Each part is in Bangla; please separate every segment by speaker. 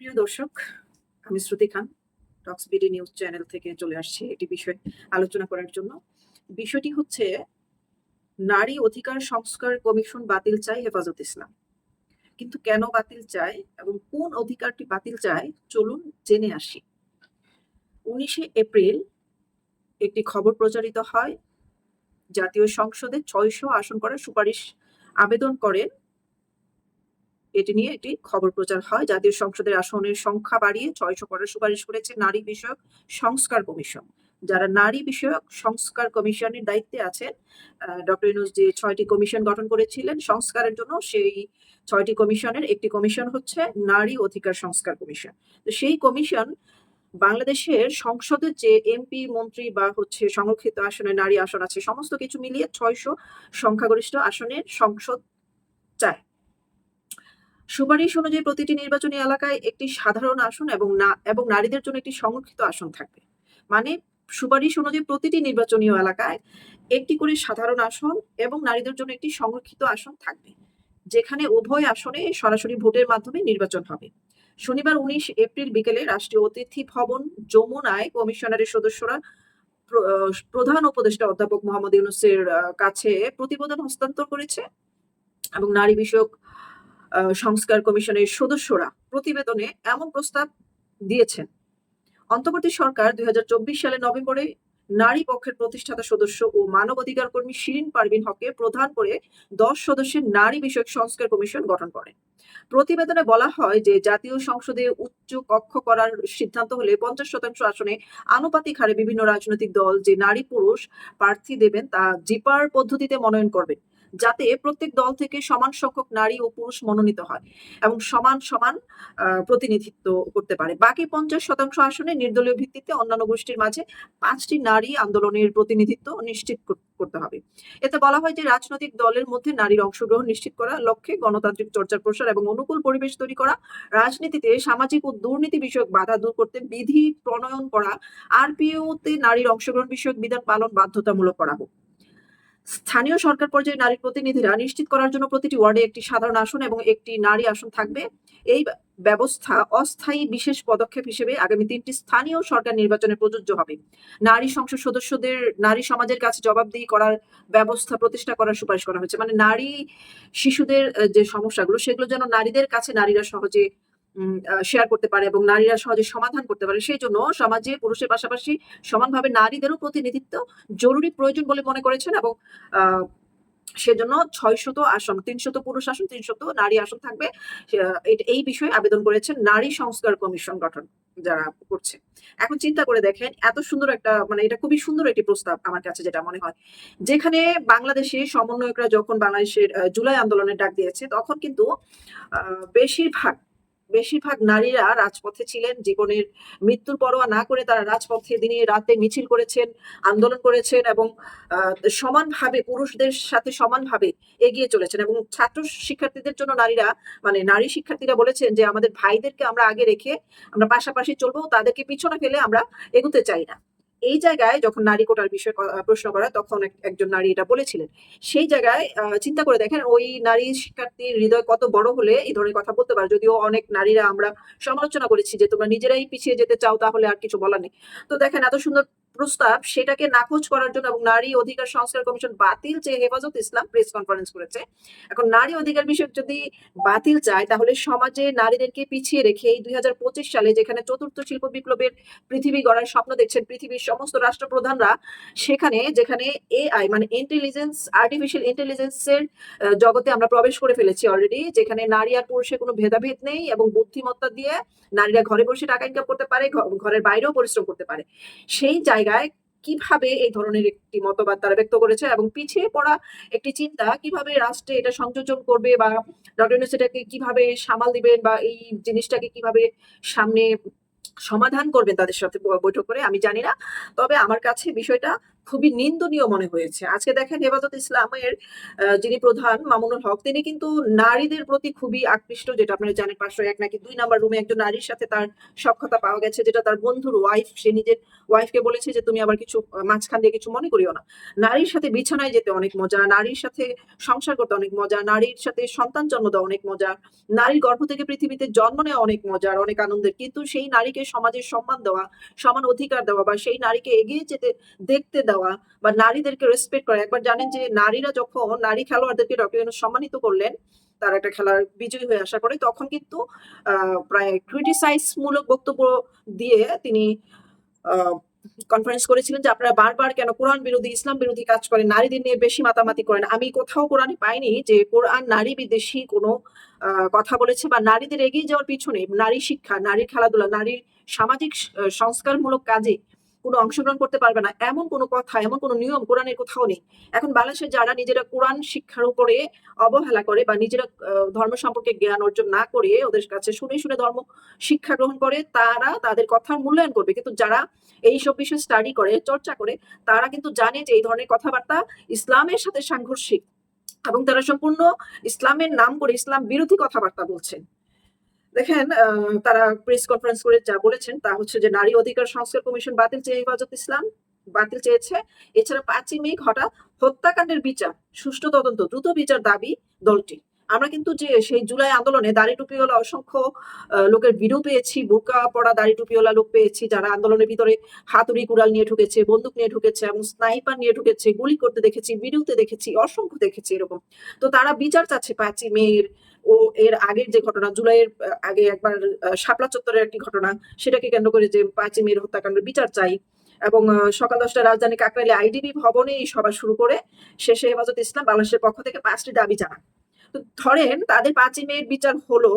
Speaker 1: প্রিয় দর্শক, আমি Shruti Khan, talks BD news channel থেকে চলে আসছি একটি বিষয় আলোচনা করার জন্য। বিষয়টি হচ্ছে, নারী অধিকার সংস্কার কমিশন বাতিল চাই হেফাজত ইসলাম। কিন্তু কেন বাতিল চায় এবং কোন অধিকারটি বাতিল চায়, চলুন জেনে আসি। উনিশে এপ্রিল একটি খবর প্রচারিত হয়। জাতীয় সংসদে ছয়শো আসন করার সুপারিশ আবেদন করেন এটি নিয়ে একটি খবর প্রচার হয়। জাতীয় সংসদের আসনের সংখ্যা বাড়িয়ে ছয়শো করার সুপারিশ করেছে নারী বিষয়ক সংস্কার কমিশন। যারা নারী বিষয়ক সংস্কার কমিশনের দায়িত্বে আছেন ডক্টর ইউনুস যে ছয়টি কমিশন গঠন করেছিলেন, সংস্কারের জন্য সেই ছয়টি কমিশনের একটি কমিশন হচ্ছে নারী অধিকার সংস্কার কমিশন। তো সেই কমিশন বাংলাদেশের সংসদের যে এমপি, মন্ত্রী বা হচ্ছে সংরক্ষিত আসনে নারী আসন আছে, সমস্ত কিছু মিলিয়ে ছয়শো সংখ্যাগরিষ্ঠ আসনের সংসদ সুপারিশ অনুযায়ী প্রতিটি নির্বাচনী এলাকায় একটি সাধারণ আসন এবং না, এবং নারীদের জন্য একটি সংরক্ষিত আসন থাকবে। মানে সুপারিশ অনুযায়ী প্রতিটি নির্বাচনীয় এলাকায় একটি করে সাধারণ আসন এবং নারীদের জন্য একটি সংরক্ষিত আসন থাকবে, যেখানে উভয় আসনে সরাসরি ভোটের মাধ্যমে নির্বাচন হবে। শনিবার উনিশ এপ্রিল বিকেলে রাষ্ট্রীয় অতিথি ভবন যমুনায় কমিশনারের সদস্যরা প্র- প্রধান উপদেষ্টা অধ্যাপক মোহাম্মদ ইউনুসের কাছে প্রতিবেদন হস্তান্তর করেছে এবং নারী বিষয়ক সংস্কার কমিশনের সদস্যরা প্রতিবেদনে এমন প্রস্তাব দিয়েছেন। অন্তর্বর্তী সরকার দুই সালের নভেম্বরে নারী পক্ষের প্রতিষ্ঠাতা সদস্য ও মানবাধিকার কর্মী শিরিন পারভিন হককে প্রধান করে দশ সদস্যের নারী বিষয়ক সংস্কার কমিশন গঠন করে। প্রতিবেদনে বলা হয় যে জাতীয় সংসদে উচ্চ কক্ষ করার সিদ্ধান্ত হলে পঞ্চাশ শতাংশ আসনে আনুপাতিক হারে বিভিন্ন রাজনৈতিক দল যে নারী পুরুষ প্রার্থী দেবেন তা জিপার পদ্ধতিতে মনোনয়ন করবেন যাতে প্রত্যেক দল থেকে সমান সংখ্যক নারী ও পুরুষ মনোনীত হয় এবং সমান সমান প্রতিনিধিত্ব করতে পারে। বাকি পঞ্চাশ শতাংশ আসনে নির্দলীয় ভিত্তিতে অন্যান্য গোষ্ঠীর মাঝে পাঁচটি নারী আন্দোলনের প্রতিনিধিত্ব নিশ্চিত করতে হবে। এতে বলা হয় যে রাজনৈতিক দলের মধ্যে নারীর অংশগ্রহণ নিশ্চিত করা, লক্ষ্যে গণতান্ত্রিক চর্চার প্রসার এবং অনুকূল পরিবেশ তৈরি করা, রাজনীতিতে সামাজিক ও দুর্নীতি বিষয়ক বাধা দূর করতে বিধি প্রণয়ন করা আরপিও তে নারীর অংশগ্রহণ বিষয়ক বিধান পালন বাধ্যতামূলক করা হোক। স্থানীয় সরকার পর্যায়ে নারী প্রতিনিধিরা নিশ্চিত করার জন্য প্রতিটি ওয়ার্ডে একটি সাধারণ আসন এবং একটি নারী আসন থাকবে। এই ব্যবস্থা অস্থায়ী বিশেষ পদক্ষেপ হিসেবে আগামী তিনটি স্থানীয় সরকার নির্বাচনে প্রযোজ্য হবে। নারী সংসদ সদস্যদের নারী সমাজের কাছে জবাবদিহি করার ব্যবস্থা প্রতিষ্ঠা করার সুপারিশ করা হয়েছে। মানে নারী শিশুদের যে সমস্যাগুলো, সেগুলো যেন নারীদের কাছে, নারীরা সহজে শেয়ার করতে পারে এবং নারীরা সহজে সমাধান করতে পারে। সেই জন্য সমাজে পুরুষের পাশাপাশি সমানভাবে নারীদেরও প্রতিনিধিত্ব জরুরি, প্রয়োজন বলে মনে করেছেন এবং সেজন্য ছয়শত আসন, তিনশত পুরুষ আসন, তিনশত নারী আসন থাকবে। এই বিষয়ে আবেদন করেছেন নারী সংস্কার কমিশন গঠন যারা করছে। এখন চিন্তা করে দেখেন, এত সুন্দর একটা মানে এটা খুবই সুন্দর একটি প্রস্তাব আমার কাছে যেটা মনে হয়। যেখানে বাংলাদেশে সমন্বয়করা যখন বাংলাদেশের জুলাই আন্দোলনের ডাক দিয়েছে, তখন কিন্তু বেশিরভাগ বেশিরভাগ নারীরা রাজপথে ছিলেন, জীবনের মৃত্যুর পরোয়া না করে তারা রাজপথে দিনে রাতে মিছিল করেছেন, আন্দোলন করেছেন এবং সমানভাবে পুরুষদের সাথে সমানভাবে এগিয়ে চলেছেন এবং ছাত্র শিক্ষার্থীদের জন্য নারীরা মানে নারী শিক্ষার্থীরা বলেছেন যে আমাদের ভাইদেরকে আমরা আগে রেখে আমরা পাশাপাশি চলবো, তাদেরকে পিছনে ফেলে আমরা এগুতে চাই না। এই জায়গায় যখন নারী কোটার বিষয়ে প্রশ্ন করা, তখন এক- একজন নারী এটা বলেছিলেন। সেই জায়গায় চিন্তা করে দেখেন, ওই নারী শিক্ষার্থীর হৃদয় কত বড় হলে এই ধরনের কথা বলতে পারে। যদিও অনেক নারীরা আমরা সমালোচনা করেছি যে তোমরা নিজেরাই পিছিয়ে যেতে চাও, তাহলে আর কিছু বলার নেই। তো দেখেন, এত সুন্দর প্রস্তাব সেটাকে নাকচ করার জন্য এবং নারী অধিকার সংস্কার কমিশন বাতিল যে হেফাজত ইসলাম প্রেস কনফারেন্স করেছে। এখন নারী অধিকার বিষয়ক যদি বাতিল চায়, তাহলে সমাজে নারীদেরকে পিছিয়ে রেখে এই দুই সালে যেখানে চতুর্থ শিল্প বিপ্লবের পৃথিবী গড়ার স্বপ্ন দেখছেন পৃথিবীর সমস্ত রাষ্ট্রপ্রধানরা, সেখানে যেখানে এআই মানে ইন্টেলিজেন্স আর্টিফিশিয়াল ইন্টেলিজেন্সের জগতে আমরা প্রবেশ করে ফেলেছি অলরেডি যেখানে নারী আর পুরুষের কোনো ভেদাভেদ নেই এবং বুদ্ধিমত্তা দিয়ে নারীরা ঘরে বসে টাকা ইনকাম করতে পারে ঘরের বাইরেও পরিশ্রম করতে পারে। সেই জায়গায় কীভাবে এই ধরনের একটি মতবাদ তারা ব্যক্ত করেছে এবং পিছিয়ে পড়া একটি চিন্তা কীভাবে রাষ্ট্রে এটা সংযোজন করবে বা ডক্টর সেটাকে কীভাবে সামাল দিবেন বা এই জিনিসটাকে কীভাবে সামনে সমাধান করবেন তাদের সাথে বৈঠক করে আমি জানি না। তবে আমার কাছে বিষয়টা খুবই নিন্দনীয় মনে হয়েছে। আজকে দেখেন হেফাজত ইসলামের যিনি প্রধান মামুনুল হক, তিনি কিন্তু নারীদের প্রতি খুবই আকৃষ্ট, যেটা আপনারা জানেন পাঁচশো এক নাকি দুই নাম্বার রুমে একজন নারীর সাথে তার সক্ষতা পাওয়া গেছে, যেটা তার বন্ধুর ওয়াইফ সে নিজের ওয়াইফকে বলেছে যে, তুমি আবার কিছু মাঝখান দিয়ে কিছু মনে করিও না। নারীর সাথে বিছানায় যেতে অনেক মজা, নারীর সাথে সংসার করতে অনেক মজা, নারীর সাথে সন্তান জন্ম দেওয়া অনেক মজা, নারীর গর্ভ থেকে পৃথিবীতে জন্ম নেওয়া অনেক মজার অনেক আনন্দের। কিন্তু সেই নারীকে সমাজের সম্মান দেওয়া, সমান অধিকার দেওয়া বা সেই নারীকে এগিয়ে যেতে, দেখতে দেওয়া বা নারীদেরকে রেসপেক্ট করা। একবার জানেন যে নারীরা যখন নারী খেলোয়াড়দেরকে ডক্টর সম্মানিত করলেন, তার একটা খেলার বিজয়ী হয়ে আসার পরে তখন কিন্তু প্রায় ক্রিটিসাইজ মূলক বক্তব্য দিয়ে তিনি কনফারেন্স করেছিলেন যে আপনারা বারবার কেন কোরআন বিরোধী, ইসলাম বিরোধী কাজ করেন, নারীদের নিয়ে বেশি মাতামাতি করেন। আমি কোথাও কোরআনে পাইনি যে কোরআন নারী বিদেশি কোনো কথা বলেছে বা নারীদের এগিয়ে যাওয়ার পিছনে নারী শিক্ষা, নারীর খেলাধুলা, নারীর সামাজিক সংস্কারমূলক কাজে কোনো অংশগ্রহণ করতে পারবে না। এমন কোনো কথা, এমন কোনো নিয়ম কোরআনের কোথাও নেই। এখন বাংলাদেশে যারা নিজেরা কোরআন শিক্ষার উপরে অবহেলা করে বা নিজেরা ধর্ম সম্পর্কে জ্ঞান অর্জন না করে ওদের কাছে শুনে শুনে ধর্ম শিক্ষা গ্রহণ করে, তারা তাদের কথার মূল্যায়ন করবে। কিন্তু যারা এইসব বিষয়ে স্টাডি করে, চর্চা করে, তারা কিন্তু জানে যে এই ধরনের কথাবার্তা ইসলামের সাথে সাংঘর্ষিক এবং তারা সম্পূর্ণ ইসলামের নাম করে ইসলাম বিরোধী কথাবার্তা বলছেন। দেখেন তারা প্রেস কনফারেন্স করে যা বলেছেন তা হচ্ছে যে নারী অধিকার সংস্কার কমিশন বাতিল চেয়ে হেফাজত ইসলাম, বাতিল চেয়েছে। এছাড়া পাঁচই মে ঘটা হত্যাকাণ্ডের বিচার, সুষ্ঠু তদন্ত, দ্রুত বিচার দাবি দলটি। আমরা কিন্তু যে সেই জুলাই আন্দোলনে দাড়ি টুপিওয়ালা অসংখ্য লোকের ভিডিও পেয়েছি বোরকা পড়া দাড়ি টুপিওয়ালা লোক পেয়েছি যারা আন্দোলনের ভিতরে হাতুড়ি কুড়াল নিয়ে ঢুকেছে, বন্দুক নিয়ে ঢুকেছে এবং স্নাইপার নিয়ে ঢুকেছে, গুলি করতে দেখেছি ভিডিওতে দেখেছি, অসংখ্য দেখেছি এরকম। তো তারা বিচার চাচ্ছে পাঁচই মেয়ের ও এর আগের যে ঘটনা, জুলাইয়ের আগে একবার শাপলা চত্বরের একটি ঘটনা, সেটাকে কেন্দ্র করে যে পাঁচই মেয়ের হত্যাকাণ্ডের বিচার চাই এবং সকাল দশটা রাজধানী কাকরাইলে আইডিবি ভবনে এই সভা শুরু করে শেষে হেফাজত ইসলাম বাংলাদেশের পক্ষ থেকে পাঁচটি দাবি জানান। ধরেন তাদের পাঁচই মেয়ের বিচার হলো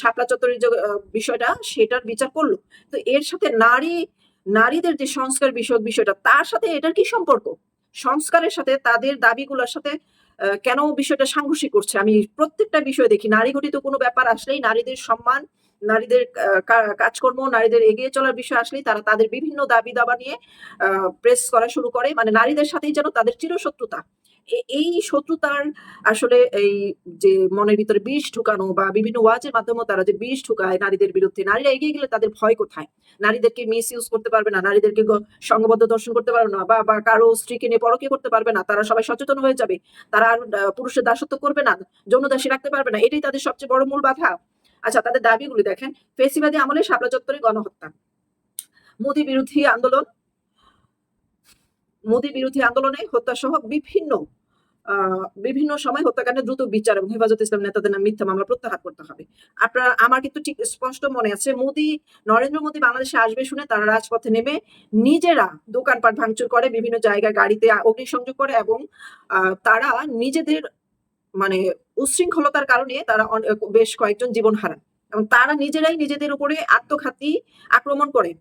Speaker 1: শাপলা চত্বরের যে বিষয়টা, সেটার বিচার করল। তো এর সাথে নারী, নারীদের যে সংস্কার বিষয়ক বিষয়টা, তার সাথে এটার কি সম্পর্ক? সংস্কারের সাথে তাদের দাবিগুলোর সাথে কেন বিষয়টা সাংঘর্ষিক করছে? আমি প্রত্যেকটা বিষয় দেখি। নারী ঘটিত কোনো ব্যাপার আসলেই নারীদের সম্মান নারীদের কাজকর্ম, নারীদের এগিয়ে চলার বিষয় আসলেই তারা তাদের বিভিন্ন দাবি দাবা নিয়ে প্রেস করা শুরু করে। মানে নারীদের সাথেই যেন তাদের চিরশত্রুতা। এই শত্রুতার আসলে এই যে মনের ভিতরে বিষ ঢুকানো বা বিভিন্ন ওয়াজের মাধ্যমে তারা যে বিষ ঢুকায় নারীদের বিরুদ্ধে, নারীরা এগিয়ে গেলে তাদের ভয় কোথায়? নারীদেরকে মিস ইউজ করতে পারবে না, নারীদেরকে সংঘবদ্ধ দর্শন করতে পারবে না বা বা কারও স্ত্রীকে নিয়ে পরকে করতে পারবে না, তারা সবাই সচেতন হয়ে যাবে। তারা আর পুরুষের দাসত্ব করবে না, যৌন দাসী রাখতে পারবে না, এটাই তাদের সবচেয়ে বড় মূল বাধা। আচ্ছা তাদের দাবিগুলি দেখেন। ফেসিবাদী আমলে শাপলা চত্বরে গণহত্যা। মোদী বিরোধী আন্দোলন, মোদী বিরোধী আন্দোলনে হত্যা সহ বিভিন্ন বিভিন্ন সময় হত্যাকাণ্ডের দ্রুত বিচার এবং হেফাজত ইসলাম নেতাদের নামে মিথ্যা মামলা প্রত্যাহার করতে হবে। আপনার, আমার কিন্তু ঠিক স্পষ্ট মনে আছে, মোদী, নরেন্দ্র মোদী বাংলাদেশে আসবে শুনে তারা রাজপথে নেমে নিজেরা দোকানপাট ভাঙচুর করে, বিভিন্ন জায়গায় গাড়িতে অগ্নিসংযোগ করে এবং তারা নিজেদের মানে উচ্ছৃঙ্খলতার কারণে তারা বেশ কয়েকজন জীবন হারান। এবং তারা নিজেরাই নিজেদের উপরে আত্মঘাতী আক্রমণ করে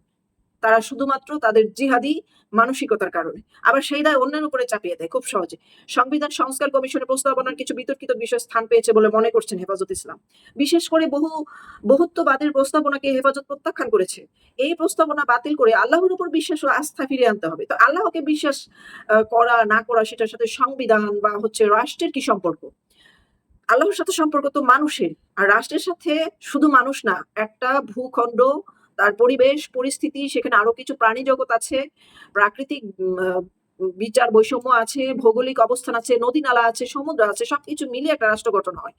Speaker 1: তারা শুধুমাত্র তাদের জিহাদি মানসিকতার কারণে। আবার সেই দায় অন্যের উপরে চাপিয়ে দেয় খুব সহজে। সংবিধান সংস্কার কমিশনের প্রস্তাবনার কিছু বিতর্কিত বিষয় স্থান পেয়েছে বলে মনে করছেন হেফাজত ইসলাম। বিশেষ করে বহু বহুত্ববাদের প্রস্তাবনাকে হেফাজত প্রত্যাখ্যান করেছে। এই প্রস্তাবনা বাতিল করে আল্লাহর উপর বিশ্বাস ও আস্থা ফিরে আনতে হবে। তো আল্লাহকে বিশ্বাস করা, না করা, সেটার সাথে সংবিধান বা হচ্ছে রাষ্ট্রের কি সম্পর্ক? আল্লাহর সাথে সম্পর্ক তো মানুষের। আর রাষ্ট্রের সাথে শুধু মানুষ না, একটা ভূখণ্ড, তার পরিবেশ, পরিস্থিতি, সেখানে আরও কিছু প্রাণী জগৎ আছে, প্রাকৃতিক বিচার বৈষম্য আছে, ভৌগোলিক অবস্থান আছে, নদী নালা আছে, সমুদ্র আছে, সবকিছু মিলিয়ে একটা রাষ্ট্র গঠন হয়।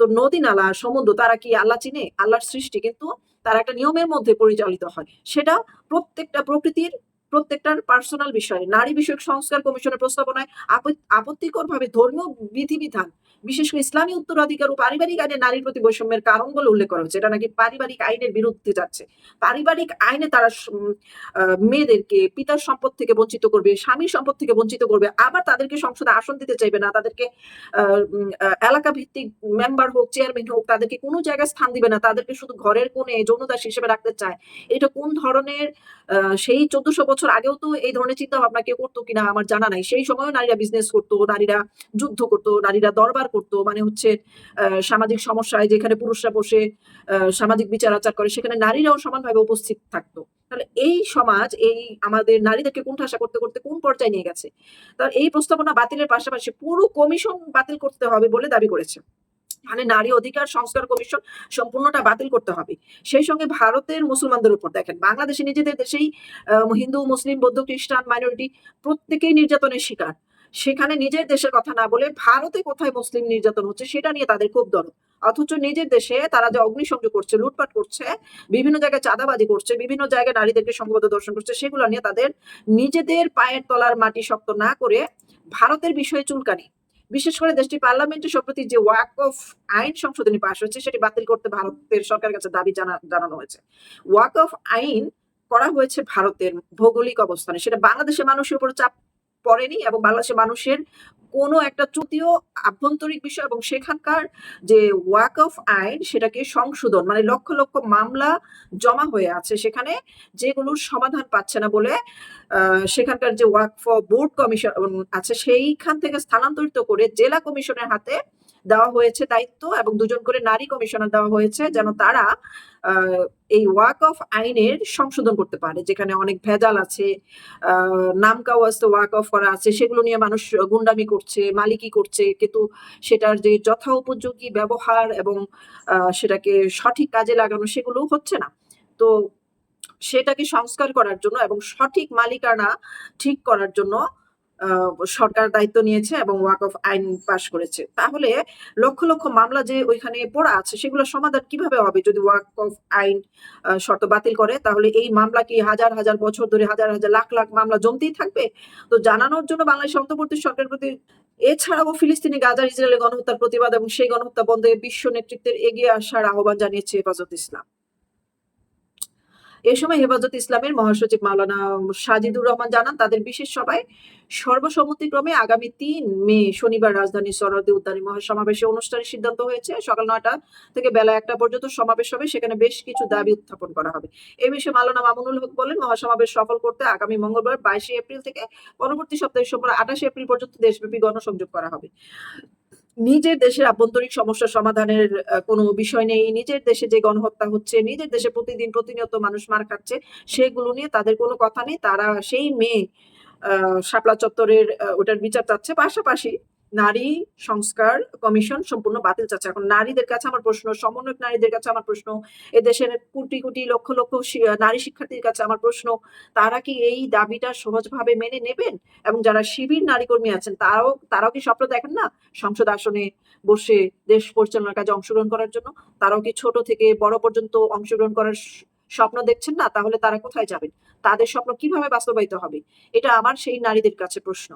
Speaker 1: তো নদী নালা, সমুদ্র, তারা কি আল্লাহ চিনে? আল্লাহর সৃষ্টি, কিন্তু তারা একটা নিয়মের মধ্যে পরিচালিত হয়। সেটা প্রত্যেকটা প্রকৃতির প্রত্যেকটার পার্সোনাল বিষয়। নারী বিষয়ক সংস্কার কমিশনের প্রস্তাবনায় আপত্তিকর ভাবে ধর্মীয় বিধিবিধান, বিশেষ করে ইসলামী উত্তরাধিকার ও পারিবারিক আইনে নারীর প্রতি বৈষম্যের কারণ বলে উল্লেখ করা হচ্ছে এটা নাকি পারিবারিক আইনের বিরুদ্ধে যাচ্ছে। পারিবারিক আইনে তারা মেয়েদেরকে পিতার সম্পদ থেকে বঞ্চিত করবে, স্বামীর সম্পদ থেকে বঞ্চিত করবে, আবার তাদেরকে সংসদে আসন দিতে চাইবে না, তাদেরকে এলাকা ভিত্তিক মেম্বার হোক চেয়ারম্যান হোক, তাদেরকে কোনো জায়গায় স্থান দিবে না, তাদেরকে শুধু ঘরের কোণে যৌনদাস হিসেবে রাখতে চায়। এটা কোন ধরনের সেই চোদ্দশো বছর আগেও তো এই ধরনের চিন্তা ভাবনা কেউ করতো কিনা আমার জানা নাই। সেই সময়ও নারীরা বিজনেস করতো, নারীরা যুদ্ধ করতো, নারীরা দরবার করতো মানে হচ্ছে সামাজিক সমস্যায় যেখানে পুরুষরা বসে সামাজিক বিচার আচার করে, সেখানে নারীরাও সমানভাবে উপস্থিত থাকতো। তাহলে এই সমাজ, এই আমাদের নারীদেরকে কোন কোণঠাসা করতে করতে কোন পর্যায়ে নিয়ে গেছে? তার এই প্রস্তাবনা বাতিলের পাশাপাশি পুরো কমিশন বাতিল করতে হবে বলে দাবি করেছে। মানে নারী অধিকার সংস্কার কমিশন সম্পূর্ণটা বাতিল করতে হবে। সেই সঙ্গে ভারতের মুসলমানদের উপর দেখেন, বাংলাদেশে নিজেদের দেশেই হিন্দু, মুসলিম, বৌদ্ধ, খ্রিস্টান, মাইনরিটি প্রত্যেকেই নির্যাতনের শিকার। সেখানে নিজের দেশের কথা না বলে ভারতে কোথায় মুসলিম নির্যাতন হচ্ছে সেটা নিয়ে তাদের খুব দরদ। অথচ নিজের দেশে তারা যে অগ্নিসংযোগ করছে, লুটপাট করছে, বিভিন্ন জায়গায় চাঁদাবাজি করছে, বিভিন্ন জায়গায় নারীদেরকে সংঘবদ্ধ দর্শন করছে, সেগুলো নিয়ে তাদের নিজেদের পায়ের তলার মাটি শক্ত না করে ভারতের বিষয়ে চুলকানি। বিশেষ করে দেশটির পার্লামেন্টে সম্প্রতি যে ওয়াক অফ আইন সংশোধনী পাশ হয়েছে সেটি বাতিল করতে ভারতের সরকারের কাছে দাবি জানা, জানানো হয়েছে। ওয়াক অফ আইন করা হয়েছে ভারতের ভৌগোলিক অবস্থানে। সেটা বাংলাদেশের মানুষের উপর চাপ পড়েনি এবং বাংলাদেশের মানুষের কোনো একটা তৃতীয় আভ্যন্তরিক বিষয় এবং সেখানকার যে ওয়াক অফ আইন সেটাকে সংশোধন মানে লক্ষ লক্ষ মামলা জমা হয়ে আছে সেখানে যেগুলোর সমাধান পাচ্ছে না বলে সেখানকার যে ওয়াক ফর বোর্ড কমিশন আছে সেইখান থেকে স্থানান্তরিত করে জেলা কমিশনের হাতে দেওয়া হয়েছে দায়িত্ব এবং দুজন করে নারী কমিশনার দেওয়া হয়েছে যেন তারা এই ওয়াক অফ আইনের সংশোধন করতে পারে। যেখানে অনেক ভেজাল আছে আহ, নাম কাওয়াস্তে ওয়াক অফ করা আছে সেগুলো নিয়ে মানুষ গুন্ডামি করছে মালিকি করছে। কিন্তু সেটার যে যথা উপযোগী ব্যবহার এবং সেটাকে সঠিক কাজে লাগানো সেগুলো হচ্ছে না। তো সেটাকে সংস্কার করার জন্য এবং সঠিক মালিকানা ঠিক করার জন্য সরকার দায়িত্ব নিয়েছে এবং ওয়াক অফ আইন পাশ করেছে। তাহলে লক্ষ লক্ষ মামলা যে ওইখানে পড়া আছে, সেগুলো সমাধান কীভাবে হবে যদি ওয়াক অফ আইন শর্ত বাতিল করে? তাহলে এই মামলা কি হাজার হাজার বছর ধরে হাজার হাজার লাখ লাখ মামলা জমতেই থাকবে? তো জানানোর জন্য বাংলাদেশ অন্তর্বর্তী সরকারের প্রতি এছাড়াও ফিলিস্তিনি গাজার ইসরায়েলের গণহত্যার প্রতিবাদ এবং সেই গণহত্যা বন্ধে বিশ্ব নেতৃত্বের এগিয়ে আসার আহ্বান জানিয়েছে হেফাজত ইসলাম। এ সময় হেফাজত ইসলামের মহাসচিব মাওলানা সাজিদুর রহমান জানান, তাদের বিশেষ সভায় সর্বসম্মতিক্রমে আগামী তিন মে শনিবার রাজধানীর সরদে উদ্যানী মহাসমাবেশে অনুষ্ঠানের সিদ্ধান্ত হয়েছে। সকাল নয়টা থেকে বেলা একটা পর্যন্ত সমাবেশ হবে, সেখানে বেশ কিছু দাবি উত্থাপন করা হবে। এ বিষয়ে মাওলানা মামুনুল হক বলেন, মহাসমাবেশ সফল করতে আগামী মঙ্গলবার বাইশে এপ্রিল থেকে পরবর্তী সপ্তাহে সোমবার আঠাশে এপ্রিল পর্যন্ত দেশব্যাপী গণসংযোগ করা হবে। নিজের দেশের আভ্যন্তরীণ সমস্যা সমাধানের কোনো বিষয় নেই। নিজের দেশে যে গণহত্যা হচ্ছে নিজের দেশে প্রতিদিন প্রতিনিয়ত মানুষ মার খাচ্ছে সেগুলো নিয়ে তাদের কোনো কথা নেই। তারা সেই মেয়ে আহ, শাপলা চত্বরের ওটার বিচার চাচ্ছে। পাশাপাশি নারী সংস্কার কমিশন সম্পূর্ণ বাতিল চাচ্ছে। এখন নারীদের কাছে আমার প্রশ্ন, সমন্বয়ক নারীদের কাছে আমার প্রশ্ন এ দেশের কোটি কোটি লক্ষ লক্ষ নারী শিক্ষার্থীর কাছে আমার প্রশ্ন, তারা কি এই দাবিটা সহজভাবে মেনে নেবেন? এবং যারা শিবির নারী কর্মী আছেন, তারাও তারাও কি স্বপ্ন দেখেন না? সংসদ আসনে বসে দেশ পরিচালনার কাজে অংশগ্রহণ করার জন্য? তারাও কি ছোট থেকে বড় পর্যন্ত অংশগ্রহণ করার স্বপ্ন দেখছেন না? তাহলে তারা কোথায় যাবেন? তাদের স্বপ্ন কীভাবে বাস্তবায়িত হবে? এটা আমার সেই নারীদের কাছে প্রশ্ন।